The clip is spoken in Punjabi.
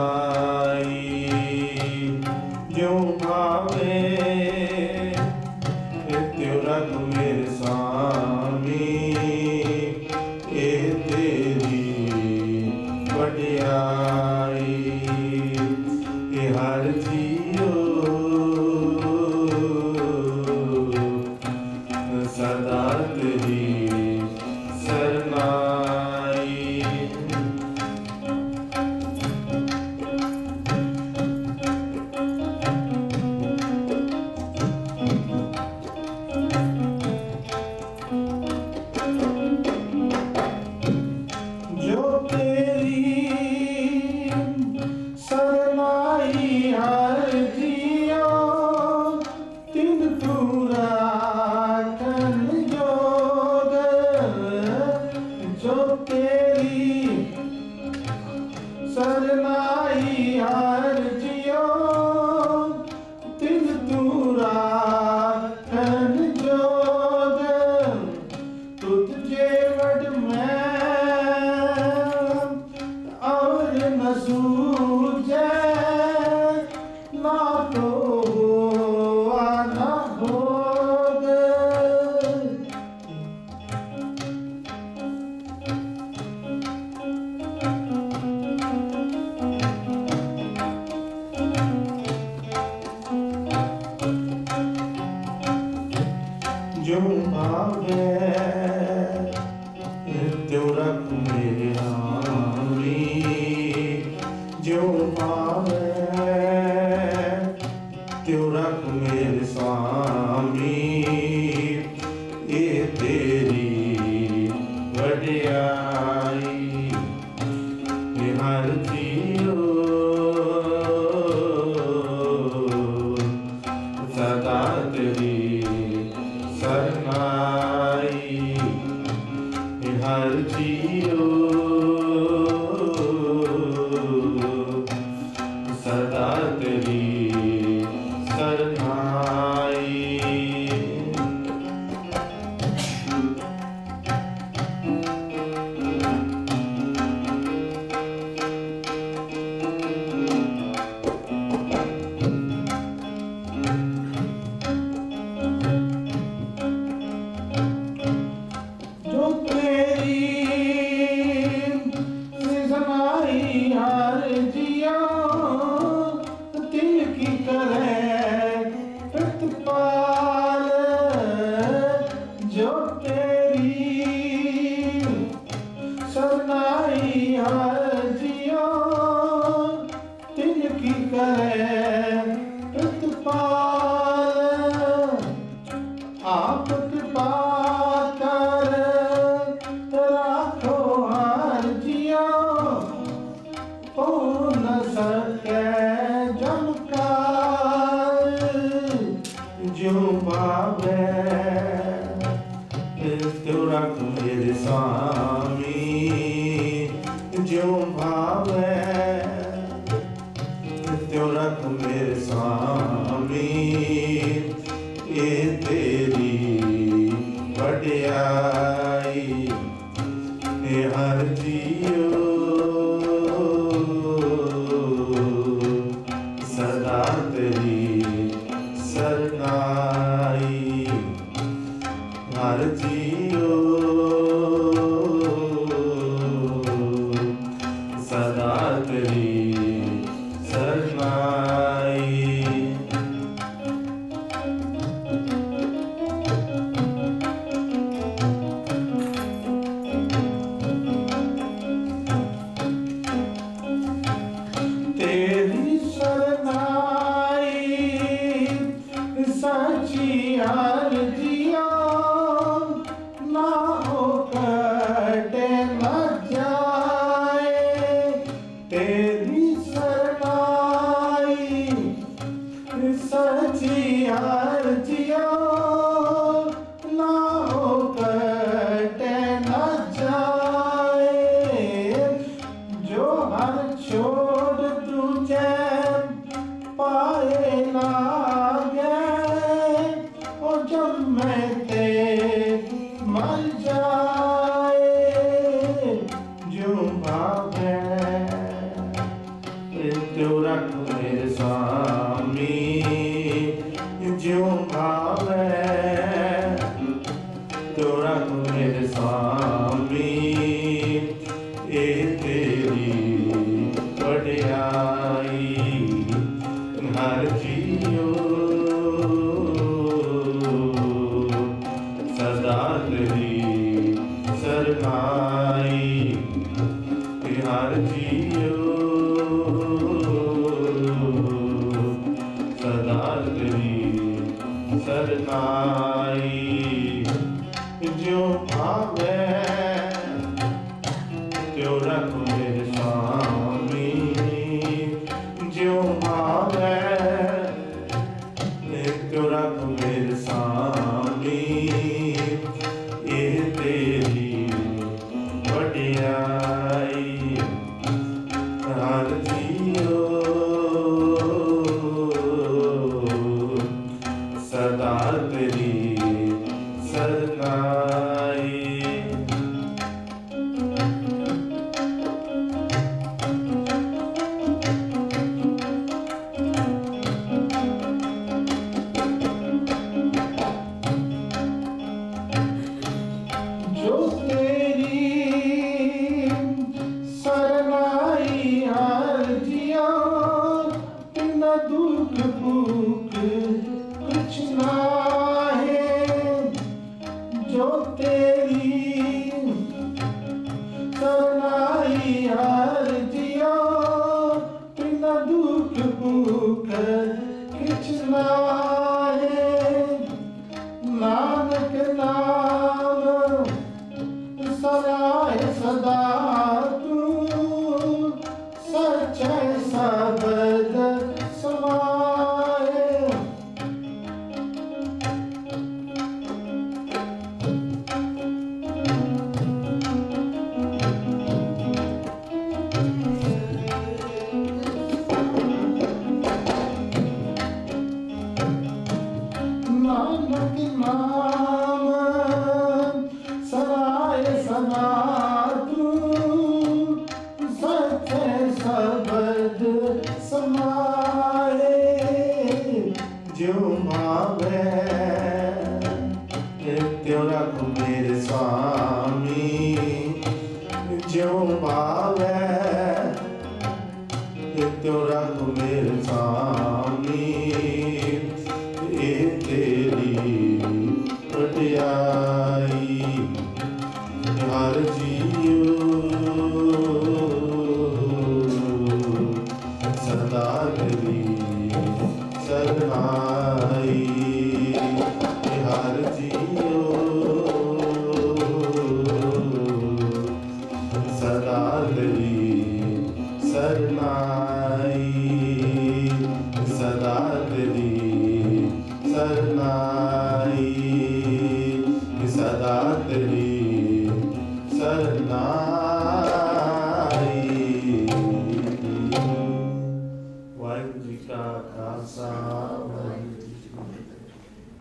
감사합니다. ਜਿਉ ਆਵੇ, ਤਿਉ ਰਖ ਮੇਰੇ ਹਾਮੀ। ਜਿਉ ਪਾਵੇ ਤਿਉ ਰਖ ਮੇਰੇ ਸਾਮੀ। ਇਹ ਤੇਰੀ ਵਡਿਆ Okay. ਤਿਉ ਰਖ ਮੇਰੇ ਸਾਮੀ ਇਹ ਤੇਰੀ ਵਡਿਆਈ। ਇਹ ਹਰ ਜੀਉ ਸਦਾ ਤੇਰੀ ਸਰਨਾਈ ਪਾਏ ਲਾਗੇ ਉਹ ਜੰਮੇ ਤੇ ਮਰ ਜਾਏ। ਜੋ ਭਾਵੇ ਤਿਉ ਰਖ ਮੇਰੇ ਸਾਮੀ। ਜਿਉ ਭਾਵੇ ਤਿਉ ਰਖ ਮੇਰੇ ਸਾਮੀ। Nam. ਸਰਨਾਈ ਹਰ ਜੀਆ ਤਿਨਾ ਦੁੱਖ ਭੂਖ ਕੁਛ ਨਾ ਨਾਨਕ ਨਾਮ ਸਰਾਏ ਸਦਾ ਤੂੰ ਸੱਚੇ ਸਬਦ ਨਾਨਕ ਨਾਮ ਸਰਾਏ ਸਦਾ ਤੂੰ ਸੱਚੇ ਸਬਦ ਸਮਾਏ ਜਿਉ ਮਾਵੇ ਤਿਉ ਰਖ ਮੇਰੇ ਸਾਮੀ